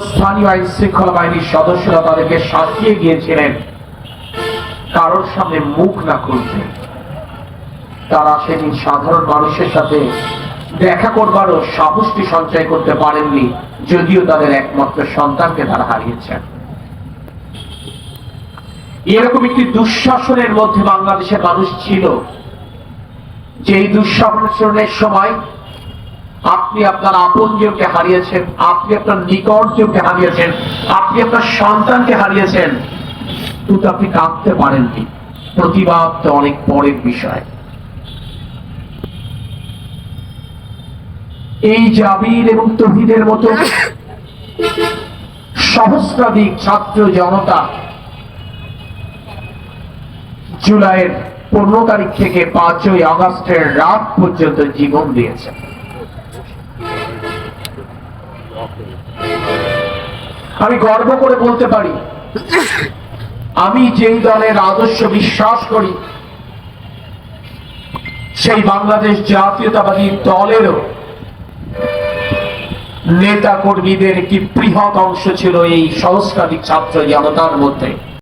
স্থানীয় আইন শৃঙ্খলা বাহিনীর সদস্যরা তাদেরকে সাজিয়ে গিয়েছিলেন। কারোর সামনে মুখ না খুলতে। তারা সেদিন সাধারণ মানুষের সাথে দেখা করবারও সাহসটি সঞ্চয় করতে পারেননি, যদিও তাদের একমাত্র সন্তানকে তারা হারিয়েছেন। এরকম একটি দুঃশাসনের মধ্যে বাংলাদেশের মানুষ ছিল। যেই দুঃশাসনের সময় আপনি আপনার আপনজনকে হারিয়েছেন, আপনি আপনার নিকটজনকে হারিয়েছেন, আপনি আপনার সন্তানকে হারিয়েছেন, কিন্তু আপনি কাঁদতে পারেননি। প্রতিবাদ তো অনেক পরের বিষয়। এই জাবির এবং তহিদের মতো সহস্রাধিক ছাত্র জনতা জুলাইয়ের পনেরো তারিখ থেকে পাঁচই আগস্টের রাত পর্যন্ত জীবন দিয়েছে। আমি গর্ব করে বলতে পারি, আমি যেই দলের আদর্শ বিশ্বাস করি, সেই বাংলাদেশ জাতীয়তাবাদী দলেরও নেতা কর্মীদের একটি বৃহৎ অংশ ছিল এই সংস্কারিক ছাত্র জনতার মধ্যে।